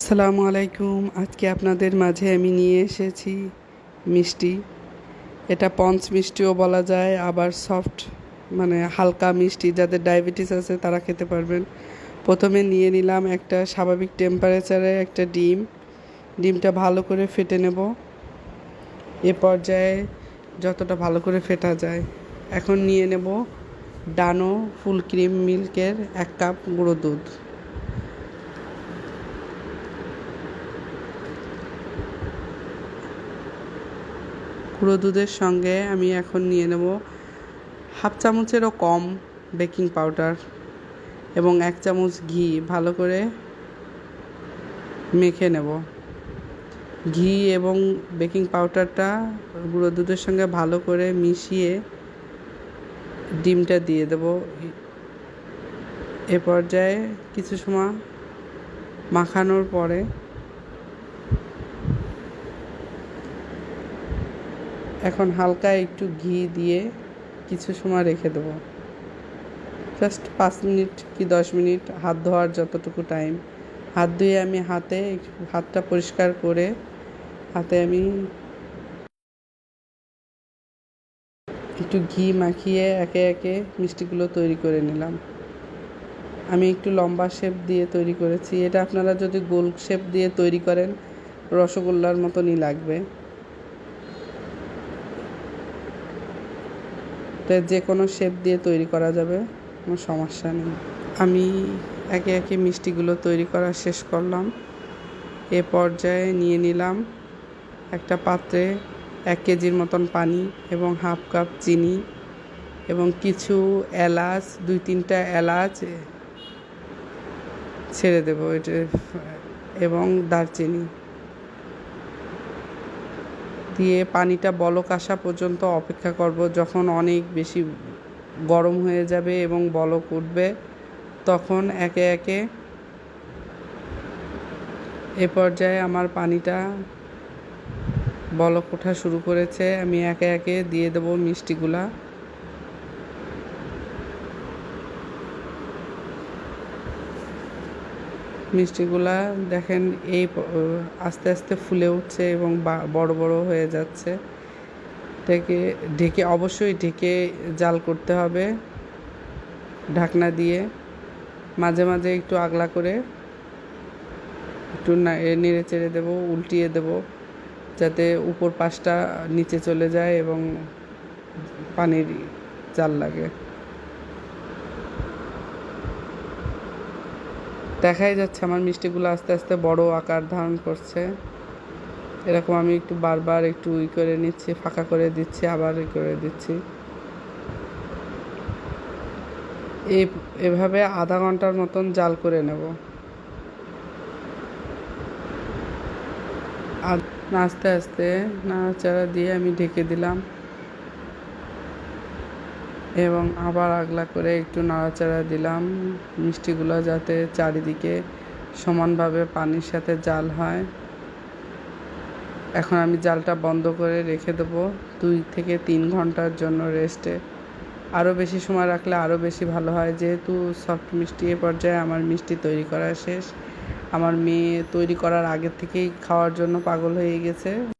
আসসালামু আলাইকুম। আজকে আপনাদের মাঝে আমি নিয়ে এসেছি মিষ্টি। এটা পঞ্চ মিষ্টিও বলা যায়, আবার সফট মানে হালকা মিষ্টি। যাদের ডায়াবেটিস আছে, তারা খেতে পারবেন। প্রথমে নিয়ে নিলাম একটা স্বাভাবিক টেম্পারেচারে একটা ডিম। ডিমটা ভালো করে ফেটে নেব। এ পর্যায়ে যতটা ভালো করে ফেটা যায়। এখন নিয়ে নেব ডানো ফুল ক্রিম মিল্কের এক কাপ গুঁড়ো দুধ। গুঁড়ো দুধের সঙ্গে আমি এখন নিয়ে নেব হাফ চামচেরও কম বেকিং পাউডার এবং এক চামচ ঘি ভালো করে মেখে নেব। ঘি এবং বেকিং পাউডারটা গুঁড়ো দুধের সঙ্গে ভালো করে মিশিয়ে ডিমটা দিয়ে দেব। এ পর্যায়ে কিছু সময় মাখানোর পরে এখন হালকা একটু ঘি দিয়ে কিছু সময় রেখে দেবো। জাস্ট পাঁচ মিনিট কি দশ মিনিট হাত ধোয়ার যতটুকু টাইম হাত ধুয়ে আমি হাতে হাতটা পরিষ্কার করে হাতে আমি একটু ঘি মাখিয়ে একে একে মিষ্টিগুলো তৈরি করে নিলাম। আমি একটু লম্বা শেপ দিয়ে তৈরি করেছি। এটা আপনারা যদি গোল শেপ দিয়ে তৈরি করেন, রসগোল্লার মতনই লাগবে। এটা যে কোনো শেপ দিয়ে তৈরি করা যাবে, কোনো সমস্যা নেই। আমি একে একে মিষ্টিগুলো তৈরি করা শেষ করলাম। এ পর্যায়ে নিয়ে নিলাম একটা পাত্রে এক কেজির মতন পানি এবং হাফ কাপ চিনি এবং কিছু এলাচ, দুই তিনটা এলাচ ছেড়ে দেবো এটা এবং দারচিনি। দিয়ে পানিটা বলক আসা পর্যন্ত অপেক্ষা করব। যখন অনেক বেশি গরম হয়ে যাবে এবং বলক উঠবে, তখন একে একে এ পর্যায়ে আমার পানিটা বলক ওঠা শুরু করেছে। আমি একে একে দিয়ে দেবো মিষ্টিগুলা। মিষ্টিগুলা দেখেন এই আস্তে আস্তে ফুলে উঠছে এবং বড় বড় হয়ে যাচ্ছে। থেকে ঢেকে, অবশ্যই ঢেকে জাল করতে হবে ঢাকনা দিয়ে। মাঝে মাঝে একটু আগলা করে একটু নেড়ে চেড়ে দেবো, উল্টিয়ে দেবো যাতে উপর পাশটা নিচে চলে যায় এবং পানির জাল লাগে। দেখাই যাচ্ছে আমার মিষ্টিগুলো আস্তে আস্তে বড় আকার ধারণ করছে। এরকম আমি একটু বারবার একটু ই করে নিচ্ছি, ফাঁকা করে দিচ্ছি, আবার ই করে দিচ্ছি। এই এভাবে আধা ঘণ্টার মতন জাল করে নেব। আর আস্তে আস্তে নাড়াচাড়া দিয়ে আমি ঢেকে দিলাম। এবং আবার আগলা করে একটু নাড়াচাড়া দিলাম। মিষ্টিগুলো যাতে চারিদিকে সমানভাবে পানির সাথে জাল হয়। এখন আমি জালটা বন্ধ করে রেখে দেবো। দুই থেকে তিন ঘণ্টার জন্য রেস্টে। আরও বেশি সময় রাখলে আরও বেশি ভালো হয়। যেহেতু সফট মিষ্টি এ পর্যায়ে আমার মিষ্টি তৈরি করা শেষ। আমার মেয়ে তৈরি করার আগের থেকেই খাওয়ার জন্য পাগল হয়ে গেছে।